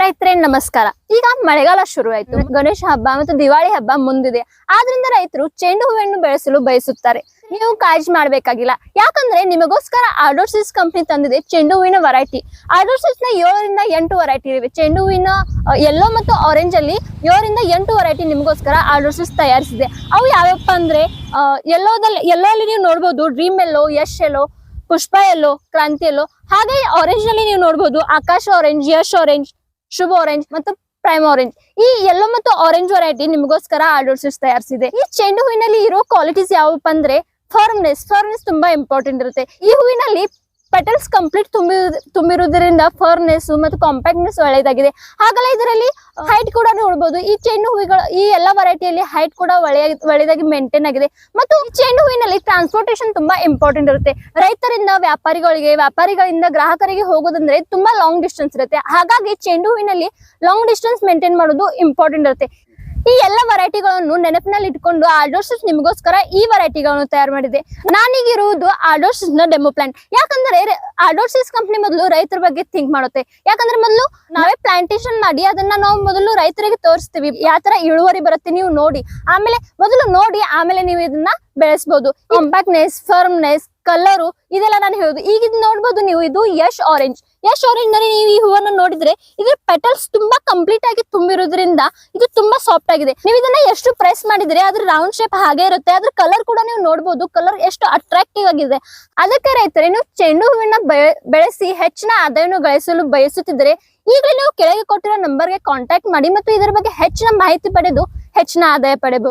ರೈತರೇ ನಮಸ್ಕಾರ. ಈಗ ಮಳೆಗಾಲ ಶುರುವಾಯಿತು ಆಯ್ತು. ಗಣೇಶ ಹಬ್ಬ ಮತ್ತು ದಿವಾಳಿ ಹಬ್ಬ ಮುಂದಿದೆ. ಆದ್ರಿಂದ ರೈತರು ಚೆಂಡು ಹೂವನ್ನು ಬೆಳೆಸಲು ಬಯಸುತ್ತಾರೆ. ನೀವು ಕಾಳಜಿ ಮಾಡ್ಬೇಕಾಗಿಲ್ಲ. ಯಾಕಂದ್ರೆ ನಿಮಗೋಸ್ಕರ ಆರ್ಡೋರ್ಸಿಸ್ ಕಂಪನಿ ತಂದಿದೆ ಚೆಂಡು ಹೂವಿನ ವೆರೈಟಿ ಆರ್ಡೋರ್ಸಿಸ್ನ ಏಳರಿಂದ ಎಂಟು ವೆರೈಟಿ ಇವೆ. ಚೆಂಡು ಹೂವಿನ ಎಲ್ಲೋ ಮತ್ತು ಆರೆಂಜ್ ಅಲ್ಲಿ ಏಳರಿಂದ ಎಂಟು ವೆರೈಟಿ ನಿಮಗೋಸ್ಕರ ಆರ್ಡೋರ್ಸಿಸ್ ತಯಾರಿಸಿದೆ. ಅವು ಯಾವ್ಯಾವಪ್ಪ ಅಂದ್ರೆ ಎಲ್ಲೋದಲ್ಲಿ ಎಲ್ಲೋಲ್ಲಿ ಅಲ್ಲಿ ನೀವು ನೋಡ್ಬೋದು ಡ್ರೀಮ್ ಎಲ್ಲೋ ಯಶ್ ಎಲ್ಲೋ ಪುಷ್ಪ ಎಲ್ಲೋ ಕ್ರಾಂತಿ ಎಲ್ಲೋ ಹಾಗೆ ಆರೆಂಜ್ನಲ್ಲಿ ನೀವು ನೋಡಬಹುದು Akasha orange Yash orange Shubha orange ಮತ್ತು ಪ್ರೈಮ್ ಆರೆಂಜ್ ಈ ಎಲ್ಲೋ ಮತ್ತು ಆರೆಂಜ್ ವೆರೈಟಿ ನಿಮಗೋಸ್ಕರ ಆರ್ಡರ್ಸ್ ತಯಾರಿಸಿದೆ. ಈ ಚೆಂಡು ಹೂವಿನಲ್ಲಿ ಇರೋ ಕ್ವಾಲಿಟೀಸ್ ಯಾವಪ್ಪ ಅಂದ್ರೆ ಫರ್ಮ್ನೆಸ್ ಫರ್ಮ್ನೆಸ್ ತುಂಬಾ ಇಂಪಾರ್ಟೆಂಟ್ ಇರುತ್ತೆ. ಈ ಹೂವಿನಲ್ಲಿ ಪೆಟಲ್ಸ್ ಕಂಪ್ಲೀಟ್ ತುಂಬಿ, ತುಂಬಿರುವುದರಿಂದ ಫರ್ನೆಸ್ ಮತ್ತು ಕಾಂಪ್ಯಾಕ್ಟ್ನೆಸ್ ಒಳ್ಳೆಯದಾಗಿದೆ. ಹಾಗೆಲ್ಲ ಇದರಲ್ಲಿ ಹೈಟ್ ಕೂಡ ನೋಡಬಹುದು ಈ ಚೆಂಡು ಹೂವುಗಳು, ಈ ಎಲ್ಲ ವೆರೈಟಿಯಲ್ಲಿ ಹೈಟ್ ಕೂಡ ಒಳ್ಳೆಯ, ಒಳ್ಳೆಯದಾಗಿ ಮೇಂಟೈನ್ ಆಗಿದೆ. ಮತ್ತು ಚೆಂಡು ಹೂವಿನಲ್ಲಿ ಟ್ರಾನ್ಸ್ಪೋರ್ಟೇಷನ್ ತುಂಬಾ ಇಂಪಾರ್ಟೆಂಟ್ ಇರುತ್ತೆ. ರೈತರಿಂದ ವ್ಯಾಪಾರಿಗಳಿಗೆ, ವ್ಯಾಪಾರಿಗಳಿಂದ ಗ್ರಾಹಕರಿಗೆ ಹೋಗೋದಂದ್ರೆ ತುಂಬಾ ಲಾಂಗ್ ಡಿಸ್ಟೆನ್ಸ್ ಇರುತ್ತೆ. ಹಾಗಾಗಿ ಚೆಂಡು ಹೂವಿನಲ್ಲಿ ಲಾಂಗ್ ಡಿಸ್ಟೆನ್ಸ್ ಮೇಂಟೈನ್ ಮಾಡೋದು ಇಂಪಾರ್ಟೆಂಟ್ ಇರುತ್ತೆ. ಈ ಎಲ್ಲ ವೆರೈಟಿಗಳನ್ನು ನೆನಪಿನಲ್ಲಿ ಇಟ್ಕೊಂಡು ಆರ್ಡೋಸಿಸ್ ನಿಮಗೋಸ್ಕರ ಈ ವೆರೈಟಿಗಳನ್ನು ತಯಾರು ಮಾಡಿದೆ. ನಾನೀಗಿರುವುದು ಆರ್ಡೋಸಿಸ್ನ ಡೆಮೋ ಪ್ಲಾಂಟ್ ಯಾಕಂದ್ರೆ ಆಡೋರ್ಸಸ್ ಕಂಪ್ನಿ ಮೊದಲು ರೈತರ ಬಗ್ಗೆ ಥಿಂಕ್ ಮಾಡುತ್ತೆ. ಯಾಕಂದ್ರೆ ಮೊದಲು ನಾವೇ ಪ್ಲಾಂಟೇಶನ್ ಮಾಡಿ ಅದನ್ನ ನಾವು ಮೊದಲು ರೈತರಿಗೆ ತೋರಿಸ್ತೀವಿ. ಯಾವ ತರ ಇಳುವರಿ ಬರುತ್ತೆ ನೀವು ನೋಡಿ. ಆಮೇಲೆ ಮೊದಲು ನೋಡಿ, ಆಮೇಲೆ ನೀವು ಇದನ್ನ ಬೆಳೆಸಬಹುದು ಕಾಂಪ್ಯಾಕ್ಟ್ನೆಸ್ ಫರ್ಮ್ನೆಸ್ ಕಲರು ಇದೆಲ್ಲ ನಾನು ಹೇಳುದು. ಈಗ ಇದು ನೋಡ್ಬೋದು ನೀವು ಇದು ಯಶ್ ಆರೆಂಜ್ ಯಶ್ ಆರೆಂಜ್ನಲ್ಲಿ ನೀವು ಈ ಹೂವನ್ನು ನೋಡಿದ್ರೆ ಇದ್ರ ಪೆಟಲ್ಸ್ ತುಂಬಾ ಕಂಪ್ಲೀಟ್ ಆಗಿ ತುಂಬಿರೋದ್ರಿಂದ ಇದು ತುಂಬಾ ಸಾಫ್ಟ್ ಆಗಿದೆ. ನೀವು ಇದನ್ನ ಎಷ್ಟು ಪ್ರೆಸ್ ಮಾಡಿದ್ರೆ ಅದ್ರ ರೌಂಡ್ ಶೇಪ್ ಹಾಗೆ ಇರುತ್ತೆ. ಅದ್ರ ಕಲರ್ ಕೂಡ ನೀವು ನೋಡ್ಬೋದು. ಕಲರ್ ಎಷ್ಟು ಅಟ್ರಾಕ್ಟಿವ್ ಆಗಿದೆ. ಅದಕ್ಕೆ ರೈತರೇ ನೀವು ಚೆಂಡು ಹೂವಿನ ಬೆಳೆಸಿ ಹೆಚ್ಚಿನ ಆದಾಯವನ್ನು ಗಳಿಸಲು ಬಯಸುತ್ತಿದ್ದರೆ ಈಗಲೇ ನೀವು ಕೆಳಗೆ ಕೊಟ್ಟಿರೋ ನಂಬರ್ಗೆ ಕಾಂಟ್ಯಾಕ್ಟ್ ಮಾಡಿ ಮತ್ತು ಇದರ ಬಗ್ಗೆ ಹೆಚ್ಚಿನ ಮಾಹಿತಿ ಪಡೆದು ಹೆಚ್ಚಿನ ಆದಾಯ ಪಡೆಬಹುದು